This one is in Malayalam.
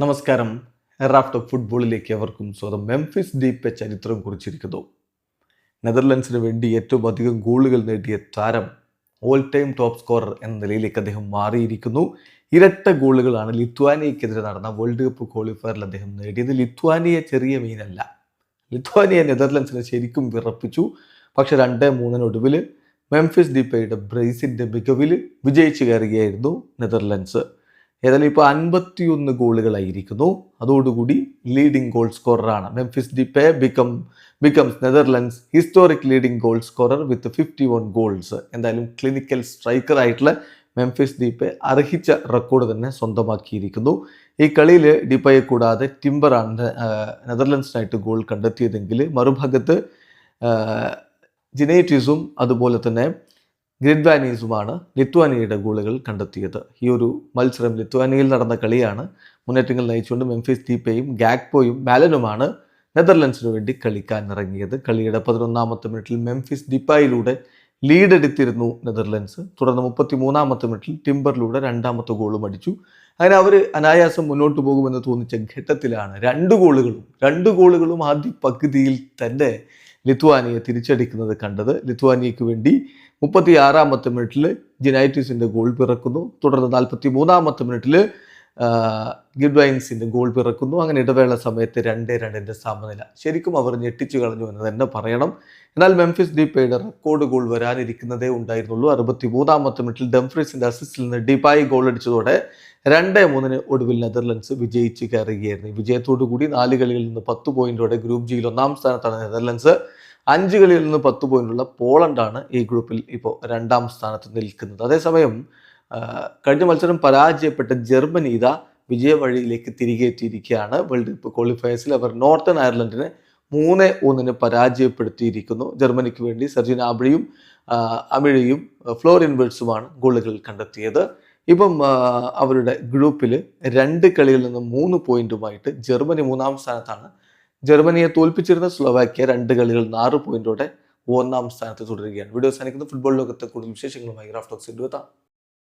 നമസ്കാരം. റാഫ്റ്റ് ഫുട്ബോളിലേക്ക് അവർക്കും സ്വന്തം മെംഫിസ് ഡീപ്പെ ചരിത്രം കുറിച്ചിരിക്കുന്നു. നെതർലൻഡ്സിന് വേണ്ടി ഏറ്റവും അധികം ഗോളുകൾ നേടിയ താരം ഓൾ ടൈം ടോപ്പ് സ്കോറർ എന്ന നിലയിലേക്ക് അദ്ദേഹം മാറിയിരിക്കുന്നു. ഇരട്ട ഗോളുകളാണ് ലിത്വാനിയക്കെതിരെ നടന്ന വേൾഡ് കപ്പ് ക്വാളിഫയറിൽ അദ്ദേഹം നേടിയത്. ലിത്വാനിയ ചെറിയ മീനല്ല. ലിത്വാനിയ നെതർലൻഡ്സിനെ ശരിക്കും വിറപ്പിച്ചു. പക്ഷെ രണ്ട് മൂന്നിനൊടുവിൽ മെംഫിസ് ഡീപ്പയുടെ ബ്രേസിന്റെ മികവിൽ വിജയിച്ചു കയറുകയായിരുന്നു നെതർലൻഡ്സ്. ഏതായാലും ഇപ്പോൾ അൻപത്തിയൊന്ന് ഗോളുകളായിരിക്കുന്നു. അതോടുകൂടി leading goal സ്കോററാണ് Memphis Depay become becomes Netherlands historic leading goal scorer with fifty one goals എന്തായാലും ക്ലിനിക്കൽ സ്ട്രൈക്കർ ആയിട്ടുള്ള മെംഫിസ് പേ അർഹിച്ച റെക്കോർഡ് തന്നെ സ്വന്തമാക്കിയിരിക്കുന്നു. ഈ കളിയിൽ ഡിപ്പയെ കൂടാതെ ടിംബറാണ് നെതർലൻഡ്സിനായിട്ട് ഗോൾ കണ്ടെത്തിയതെങ്കിൽ മറുഭാഗത്ത് ജിനേറ്റിസും അതുപോലെ തന്നെ ഗ്രിഡ്വാനീസുമാണ് ലിത്വാനിയയുടെ ഗോളുകൾ കണ്ടെത്തിയത്. ഈ ഒരു മത്സരം ലിത്വാനിയയിൽ നടന്ന കളിയാണ്. മുന്നേറ്റങ്ങൾ നയിച്ചുകൊണ്ട് മെംഫിസ് ദീപ്പയും ഗാക്പോയും മാലനുമാണ് നെതർലൻഡ്സിന് വേണ്ടി കളിക്കാൻ ഇറങ്ങിയത്. കളിയുടെ പതിനൊന്നാമത്തെ മിനിറ്റിൽ മെംഫിസ് ഡിപ്പായിലൂടെ ലീഡ് എടുത്തിരുന്നു നെതർലൻഡ്സ്. തുടർന്ന് മുപ്പത്തി മൂന്നാമത്തെ മിനിറ്റിൽ ടിംബറിലൂടെ രണ്ടാമത്തെ ഗോളും അടിച്ചു. അങ്ങനെ അവർ അനായാസം മുന്നോട്ട് പോകുമെന്ന് തോന്നിച്ച ഘട്ടത്തിലാണ് രണ്ട് ഗോളുകളും രണ്ട് ഗോളുകളും ആദ്യ പകുതിയിൽ തന്നെ ലിത്വാനിയെ തിരിച്ചടിക്കുന്നത് കണ്ടത് ലിത്വാനിയയ്ക്ക് വേണ്ടി മുപ്പത്തി ആറാമത്തെ മിനിറ്റിൽ ജിനൈറ്റിസിന്റെ ഗോൾ പിറക്കുന്നു. തുടർന്ന് നാൽപ്പത്തി മൂന്നാമത്തെ മിനിറ്റിൽ ഗിഡ്വൈൻസിന്റെ ഗോൾ പിറക്കുന്നു. അങ്ങനെ ഇടവേള സമയത്ത് രണ്ട് രണ്ടിന്റെ സമനില. ശരിക്കും അവർ ഞെട്ടിച്ചു കളഞ്ഞു എന്ന് തന്നെ പറയണം. എന്നാൽ മെംഫിസ് ഡീപ്പയുടെ റെക്കോർഡ് ഗോൾ വരാനിരിക്കുന്നതേ ഉണ്ടായിരുന്നുള്ളൂ. അറുപത്തി മൂന്നാമത്തെ മിനിറ്റിൽ ഡംഫ്രീസിന്റെ അസിസ്റ്റിൽ നിന്ന് ഡിപ്പായി ഗോൾ അടിച്ചതോടെ രണ്ട് മൂന്നിന് ഒടുവിൽ നെതർലൻഡ്സ് വിജയിച്ച് കയറുകയായിരുന്നു. വിജയത്തോടു കൂടി നാല് കളികളിൽ നിന്ന് പത്ത് പോയിന്റോടെ ഗ്രൂപ്പ് ജിയിൽ ഒന്നാം സ്ഥാനത്താണ് നെതർലൻഡ്സ്. അഞ്ച് കളിയിൽ നിന്ന് പത്ത് പോയിന്റുള്ള പോളണ്ടാണ് ഈ ഗ്രൂപ്പിൽ ഇപ്പോൾ രണ്ടാം സ്ഥാനത്ത് നിൽക്കുന്നത്. അതേസമയം കഴിഞ്ഞ മത്സരം പരാജയപ്പെട്ട ജർമ്മനി ഇതാ വിജയവഴിയിലേക്ക് തിരികെ എത്തിയിരിക്കുകയാണ് വേൾഡ് കപ്പ് ക്വാളിഫയേഴ്സിൽ അവർ നോർത്തേൺ അയർലൻഡിനെ മൂന്ന് ഒന്നിന് പരാജയപ്പെടുത്തിയിരിക്കുന്നു. ജർമ്മനിക്ക് വേണ്ടി സർജിൻ ആബ്രിയും അമിഴയും ഫ്ലോറിൻ ഇൻവേഴ്സുമാണ് ഗോളുകൾ കണ്ടെത്തിയത്. ഇപ്പം അവരുടെ ഗ്രൂപ്പിൽ രണ്ട് കളിയിൽ നിന്ന് മൂന്ന് പോയിന്റുമായിട്ട് ജർമ്മനി മൂന്നാം സ്ഥാനത്താണ്. ജർമ്മനിയെ തോൽപ്പിച്ചിരുന്ന സ്ലോവാക്യ രണ്ട് കളികൾ ആറ് പോയിന്റോടെ ഒന്നാം സ്ഥാനത്ത് തുടരുകയാണ്. വീഡിയോ സാധിക്കുന്ന ഫുട്ബോൾ ലോകത്തെ കൂടുതൽ വിശേഷങ്ങളുമായി റാഫ്റ്റോക്സ് എത്താം